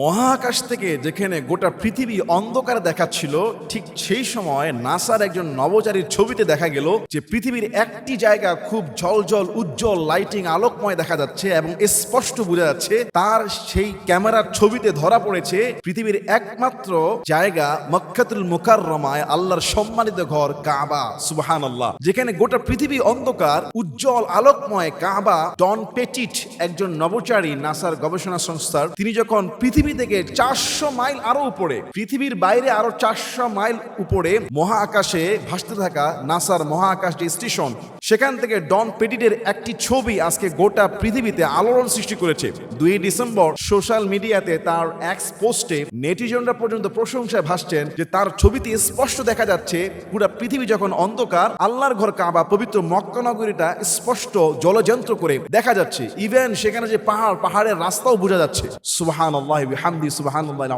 মহাকাশ থেকে যেখানে গোটা পৃথিবী অন্ধকার দেখাচ্ছিল, ঠিক সেই সময় নাসার একজন নবচারীর ছবিতে দেখা গেল যে পৃথিবীর একটি জায়গা খুব ঝলঝল, উজ্জ্বল লাইটিং আলোকময় দেখা যাচ্ছে এবং স্পষ্ট বোঝা যাচ্ছে তার সেই ক্যামেরার ছবিতে ধরা পড়েছে পৃথিবীর একমাত্র জায়গা মক্কাতুল মুকাররমায় আল্লাহর সম্মানিত ঘর কাবা সুবহান আল্লাহ যেখানে গোটা পৃথিবী অন্ধকার, উজ্জ্বল, আলোকময় কাবা, ডন পেটিট, একজন নবচারী নাসার গবেষণা সংস্থার, তিনি যখন পৃথিবী থেকে চারশো মাইল আরও উপরে, পৃথিবীর বাইরে আরও চারশো মাইল উপরে মহাকাশে ভাসতে থাকা নাসার মহাকাশ যে স্টেশন সেখান থেকে ডন পেটিটের একটি ছবি আজকে গোটা পৃথিবীতে আলোড়ন সৃষ্টি করেছে। দুই ডিসেম্বর সোশ্যাল মিডিয়াতে তার এক্স পোস্টে নেটিজনরা পর্যন্ত প্রশংসায় ভাসছেন যে তার ছবিতে স্পষ্ট দেখা যাচ্ছে, পুরো পৃথিবী যখন অন্ধকার, আল্লাহর ঘর কাবা, পবিত্র মক্কা নগরীটা স্পষ্ট জলযন্ত্র করে দেখা যাচ্ছে। ইভেন সেখানে যে পাহাড়, পাহাড়ের রাস্তাও বোঝা যাচ্ছে। সুবাহান হামদি সুবাহান আল্লাহ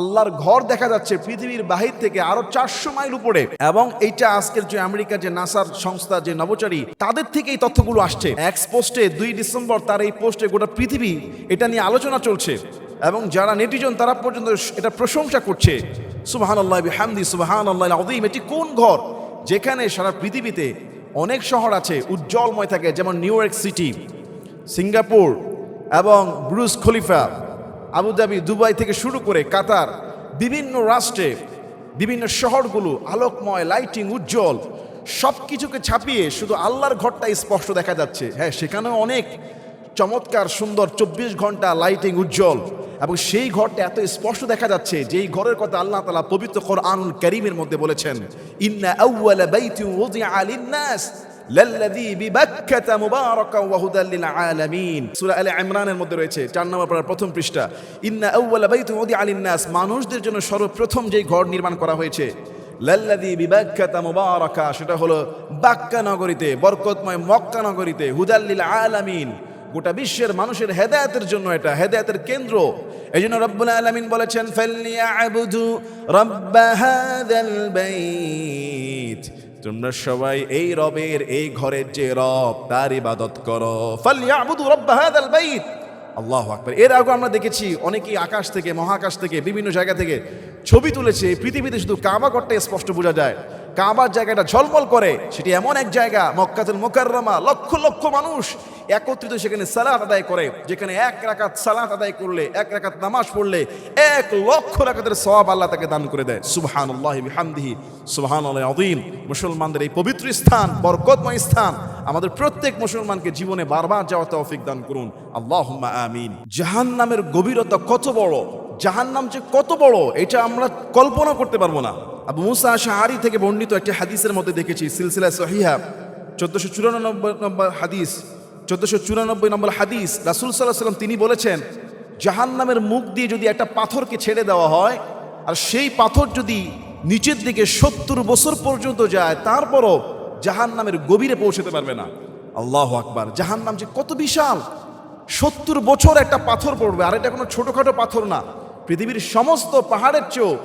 আল্লাহর ঘর দেখা যাচ্ছে পৃথিবীর বাহির থেকে আরও চারশো মাইল উপরে। এবং এইটা আজকের যে আমেরিকার যে নাসার সংস্থা, যে নবচারী তাদের থেকে এই তথ্যগুলো আসছে। এক্স পোস্টে দুই ডিসেম্বর তার এই পোস্টে গোটা পৃথিবী এটা নিয়ে আলোচনা চলছে এবং যারা নেটিজন তারা পর্যন্ত এটা প্রশংসা করছে। সুবাহান আল্লাহ হামদি সুবাহান আল্লাহ আদিম এটি কোন ঘর? যেখানে সারা পৃথিবীতে অনেক শহর আছে উজ্জ্বলময় থাকে, যেমন নিউ ইয়র্ক সিটি, সিঙ্গাপুর এবং Burj Khalifa, Abu Dhabi, Dubai থেকে শুরু করে কাতার, বিভিন্ন রাষ্ট্রে, বিভিন্ন শহরগুলো আলোকময় লাইটিং উজ্জ্বল। সব কিছুকে ছাপিয়ে শুধু আল্লাহর ঘরটা স্পষ্ট দেখা যাচ্ছে। হ্যাঁ সেখানেও অনেক চমৎকার, সুন্দর, চব্বিশ ঘণ্টা লাইটিং উজ্জ্বল। এবং সেই ঘরটা এত স্পষ্ট দেখা যাচ্ছে যেই ঘরের কথা আল্লাহ তালা পবিত্র কোরআনুল করিমের মধ্যে বলেছেন, ইন্না আউয়ালা আলে মধ্যে রয়েছে, চার প্রথম পৃষ্ঠা লিন-নাস। মানুষদের জন্য সর্বপ্রথম যেই ঘর নির্মাণ করা হয়েছে লাল্লাযী বিবাক্কাতা মুবারাকা, সেটা হলো বাক্কা নগরীতে, বরকতময় মক্কা নগরীতে, হুদাল লিল আলামিন। গোটা বিশ্বের মানুষের হেদায়েতের জন্য এটা, হেদায়েতের কেন্দ্র। এই জন্য রব্বুল আলামিন বলেছেন তোমরা সবাই এই রবের, এই ঘরের যে রব, তার ইবাদত করো। ফালিয়াবুদু রাব্ব হাযাল বাইত। আল্লাহ আকবার। এর আগে আমরা দেখেছি, অনেকেই আকাশ থেকে, মহাকাশ থেকে, বিভিন্ন জায়গা থেকে ছবি তুলেছে, পৃথিবীতে শুধু কাবা ঘরটা স্পষ্ট বোঝা যায়। কাবার জায়গাটা ঝলমল করে, সেটি এমন এক জায়গা, মক্কাতুল মুকাররমা, লক্ষ লক্ষ মানুষ একত্রিত সেখানে সালাত আদায় করে, যেখানে এক রাকাত সালাত আদায় করলে, এক রাকাত নামাজ পড়লে, এক লক্ষ রাকাতের সওয়াব আল্লাহ তাকে দান করে দেয়। সুবহানাল্লাহি বিহামদিহি, সুবহানাল্লাহি আযীম। মুসলমানদের এই পবিত্র স্থান, বরকতময় স্থান, আমাদের প্রত্যেক মুসলমানকে জীবনে বারবার যাওয়া তৌফিক দান করুন। আল্লাহুম্মা আমিন। জাহান্নামের গভীরতা কত বড়? জাহান্নাম যে কত বড়, এটা আমরা কল্পনা করতে পারব না। আবু মুসা শাহারি থেকে বর্ণিত একটি হাদিসের মধ্যে দেখেছি, সিলসিলা সহিহা, চোদ্দশো চুরানব্বই নম্বর হাদিস, চোদ্দশো চুরানব্বই নম্বর হাদিস, রাসুল সাল্লাহ সাল্লাম তিনি বলেছেন, জাহান্নামের মুখ দিয়ে যদি একটা পাথরকে ছেড়ে দেওয়া হয়, আর সেই পাথর যদি নিচের দিকে সত্তর বছর পর্যন্ত যায়, তারপরও জাহান্নামের গভীরে পৌঁছতে পারবে না। আল্লাহ আকবার, জাহান্নাম যে কত বিশাল! সত্তর বছর একটা পাথর পড়বে, আর এটা কোনো ছোটোখাটো পাথর না। পৃথিবীর সমস্ত পাহাড়ের চেয়েও,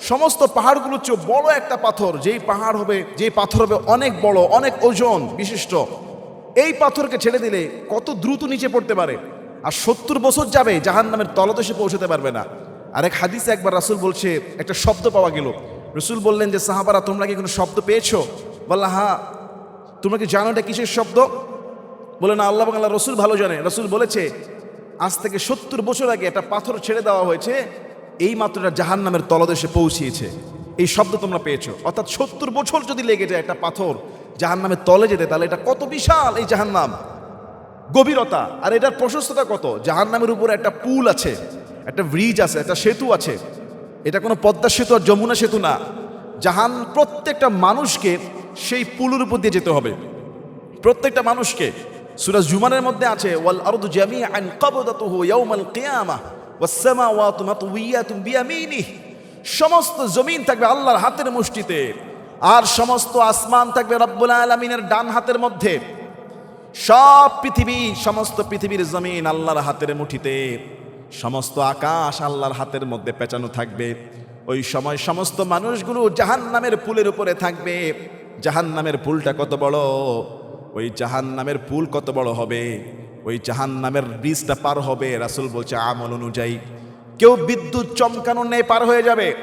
সমস্ত পাহাড়গুলোর চেয়েও বড় একটা পাথর। যেই পাহাড় হবে, যেই পাথর হবে অনেক বড়, অনেক ওজন বিশিষ্ট। এই পাথরকে ছেড়ে দিলে কত দ্রুত নিচে পড়তে পারে। আর সত্তর বছর যাবে জাহান নামের তলদেশে পৌঁছতে পারবে না। আরেক হাদিসে একবার রাসুল বলছে, একটা শব্দ পাওয়া গেল। রসুল বললেন যে, সাহাবারা, তোমরা কি কোনো শব্দ পেয়েছ? বললা হ্যাঁ। তোমরা কি জানো এটা কিসের শব্দ? বলে, না, আল্লাহ বাংলা রসুল ভালো জানে। রসুল বলেছে আজ থেকে সত্তর বছর আগে একটা পাথর ছেড়ে দেওয়া হয়েছে, এই মাত্রটা জাহান নামের তলদেশে পৌঁছিয়েছে। এই শব্দ তোমরা পেয়েছ। অর্থাৎ সত্তর বছর যদি লেগে যায় একটা পাথর জাহান নামের তলে যেতে, তাহলে এটা কত বিশাল এই জাহান নাম গভীরতা। আর এটার প্রশস্ততা কত? জাহান নামের উপরে একটা পুল আছে, একটা ব্রিজ আছে, একটা সেতু আছে। এটা কোনো পদ্মা সেতু আর যমুনা সেতু না। জাহান প্রত্যেকটা মানুষকে সেই পুলের উপর দিয়ে যেতে হবে। প্রত্যেকটা মানুষকে। সুরাজ জুমানের মধ্যে আছে, ওয়াল আরদু জামিআন ক্বাবদাতুহু ইয়াউমাল কিয়ামাহ ওয়াস সামাওয়াতু মাতউইয়াতুন বিয়ামিনিহি। সমস্ত জমিন থাকবে আল্লাহর হাতের মুষ্টিতে, আর সমস্ত আসমান থাকবে রব্বুল আলামিনের ডান হাতের মধ্যে। সব পৃথিবী, সমস্ত পৃথিবীর জমিন আল্লাহর হাতের মুঠিতে। সমস্ত আকাশ আল্লাহর হাতের মধ্যে পেঁচানো থাকবে। ওই সময় সমস্ত মানুষগুলো জাহান নামের পুলের উপরে থাকবে। জাহান নামের পুলটা কত বড়? ওই জাহান নামের পুল কত বড় হবে? ওই জাহান নামের ব্রিজটা পার হবে। রাসুল বলছে, আমল অনুযায়ী। কেউ বিদ্যুৎ চমকানোর ন্যায় পার হয়ে যাবে।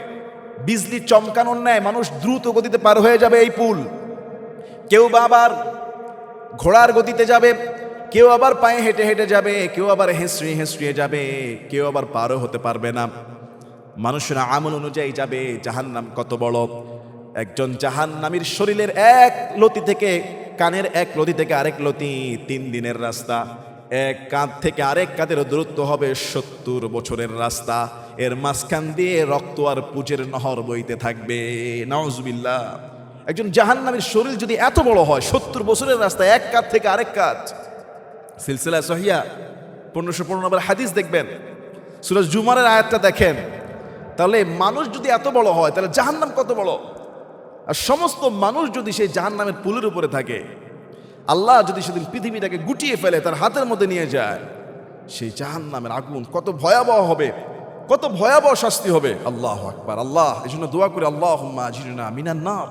বিজলি চমকানোর ন্যায় মানুষ দ্রুত গতিতে পার হয়ে যাবে এই পুল। কেউ বা আবার ঘোড়ার গতিতে যাবে। কেউ আবার পায়ে হেঁটে হেঁটে যাবে। কেউ আবার হেঁচড়িয়ে হেঁচড়িয়ে যাবে। কেউ আবার পারও হতে পারবে না। মানুষের আমল অনুযায়ী যাবে। জাহান্নাম কত বড়? একজন জাহান্নামীর শরীরের এক লতি থেকে কানের এক লতি থেকে আরেক লতি, তিন দিনের রাস্তা। এক কাঁধ থেকে আরেক কাঁধের দূরত্ব হবে সত্তর বছরের রাস্তা। এর মাঝখান দিয়ে রক্ত আর পুজের নহর বইতে থাকবে। নওয়াজবিল্লাহ একজন জাহান্নামীর শরীর যদি এত বড় হয়, সত্তর বছরের রাস্তা এক কাঁধ থেকে আরেক কাঁধ। সিলসিলা সহিয়া পনেরোশো পনেরো নম্বর হাদিস দেখবেন। সুরজ জুমারের আয়াতটা দেখেন। তাহলে মানুষ যদি এত বড় হয়, তাহলে জাহান্নাম কত বড়? আর সমস্ত মানুষ যদি সেই জাহান্নামের পুলের উপরে থাকে, আল্লাহ যদি সেদিন পৃথিবীটাকে গুটিয়ে ফেলে, তার হাতের মধ্যে নিয়ে যায়, সেই জাহান্নামের আগুন কত ভয়াবহ হবে, কত ভয়াবহ শাস্তি হবে। আল্লাহ আকবার, আল্লাহ এই জন্য দোয়া করে আল্লাহ আজিরনা মিনান নার।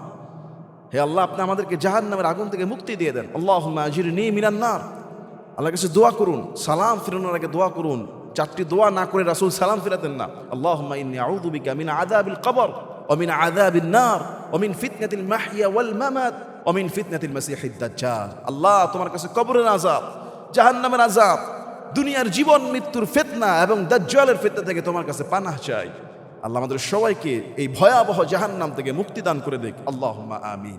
হে আল্লাহ, আপনি আমাদেরকে জাহান্নামের আগুন থেকে মুক্তি দিয়ে দেন। আল্লাহ আজিরনি মিনান নার। আল্লাহর কাছে দোয়া করুন, সালাম ফিরানোর আগে দোয়া করুন। চারটি দোয়া না করে রাসূল সালাম ফিরাতেন না। আল্লাহুম্মা ইন্নী আউযু বিকা মিন আযাবিল কবর। ওয়া মিন আযাবিন নার অমিন মিন ফিতনাতিল মাহইয়া ওয়াল মামাত অমিন মিন ফিতনাতিল মাসিহিদ দাজ্জাল আল্লাহ তোমার কাছে কবরের আযাব, জাহান্নামের আযাব, দুনিয়ার জীবন মৃত্যুর ফিতনা এবং দাজ্জালের ফিতনা থেকে তোমার কাছে পানাহ চাই। আল্লাহ আমাদের সবাইকে এই ভয়াবহ জাহান্নাম থেকে মুক্তি দান করে দেখ আল্লাহুম্মা আমিন।